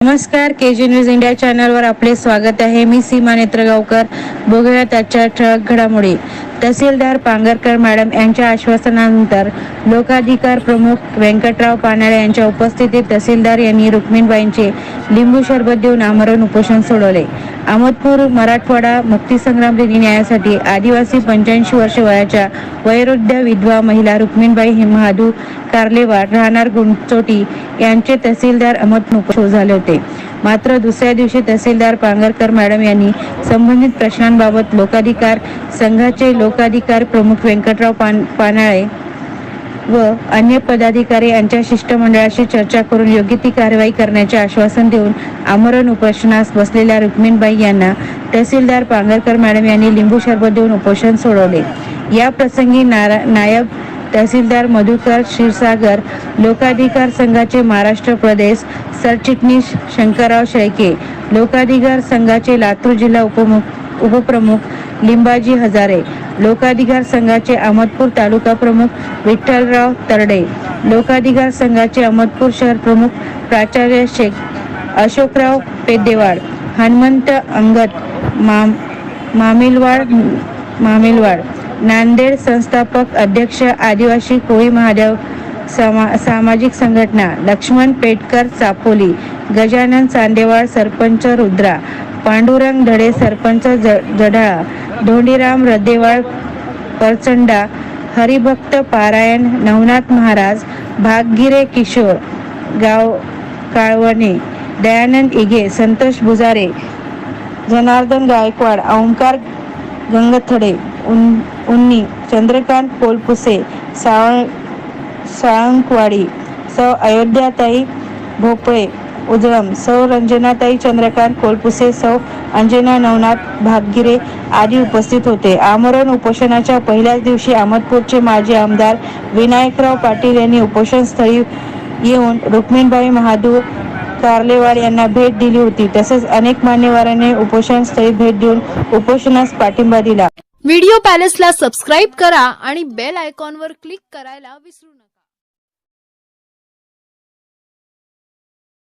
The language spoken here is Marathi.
नमस्कार के जी न्यूज इंडिया चॅनलवर आपले स्वागत आहे. मी सीमा नेत्रगावकर. बघूया त्याच्या ठळक घडामोडी. तहसीलदार पांगरकर मॅडम यांच्या आश्वासनानंतर लोकाधिकार प्रमुख व्यंकटराव पानाळे यांच्या उपस्थितीत तहसीलदार यांनी रुक्मिणबाईंचे लिंबू शरबत देऊन आमरण उपोषण सोडवले. अहमदपूर मराठवाडा मुक्तीसंग्राम दिनी न्यायासाठी आदिवासी पंच्याऐंशी वर्ष वयाच्या वयोवृद्ध विधवा महिला रुक्मिणबाई हिमहादू कारलेवाड राहणार गुंडचोटी यांचे तहसीलदार अहमदपूर झाले होते. मात्र दुसऱ्या दिवशी तहसीलदार पांगरकर मॅडम यांनी संबंधित प्रश्नांबाबत लोकाधिकार संघाचे लोकाधिकार प्रमुख व्यंकटराव पान पानाळे व अन्य पदाधिकारी यांच्या शिष्टमंडळाशी चर्चा करून योग्य ती कारवाई करण्याचे आश्वासन देऊन आमरण उपोषणास बसलेल्या रुक्मिणबाई यांना तहसीलदार पांगरकर मॅडम यांनी लिंबू सरबत देऊन उपोषण सोडवले. या प्रसंगी नारा- नायब तहसीलदार मधुकर क्षीरसागर लोकाधिकार संघाचे महाराष्ट्र प्रदेश सरचिटणीस शंकरराव शेळके लोकाधिकार संघाचे लातूर जिल्हा उपमुख उपप्रमुख लिंबाजी हजारे लोकाधिकार संघाचे अहमदपूर तालुका प्रमुख विठ्ठलराव तरडे लोकाधिकार संघाचे अहमदपूर शहर प्रमुख प्राचार्य शेख अशोकराव पेदेवाड हनुमंत अंगत माम मामिलवाड मामिलवाड नांदेड संस्थापक अध्यक्ष आदिवासी कोळी महादेव समा सामाजिक संघटना लक्ष्मण पेटकर चापोली गजानन चांदेवाळ सरपंच रुद्रा पांडुरंग धडे सरपंच ज जडाळा धोंडीराम रद्देवाळ परचंडा हरिभक्त पारायण नवनाथ महाराज भागगिरे किशोर गाव काळवणे दयानंद इगे संतोष बुजारे जनार्दन गायकवाड ओंकार गंगथडे उन उन्नी चंद्रकांत पोलपुसे सावळ साळंकवाडी सौ अयोध्याताई भोपळे उजळम. सौ रंजनाताई चंद्रकांत कोलपुसे सौ अंजना नवनाथ भागगिरे आदी उपस्थित होते. आमरण उपोषणाच्या पहिल्याच दिवशी अहमदपूरचे माजी आमदार विनायकराव पाटील यांनी उपोषणस्थळी येऊन रुक्मिणबाई महादूर कार्लेवाड यांना भेट दिली होती. तसेच अनेक मान्यवरांनी उपोषण स्थळी भेट देऊन उपोषणास पाठिंबा दिला. व्हिडिओ पॅलेसला सबस्क्राईब करा आणि बेल आयकॉनवर क्लिक करायला विसरू नका.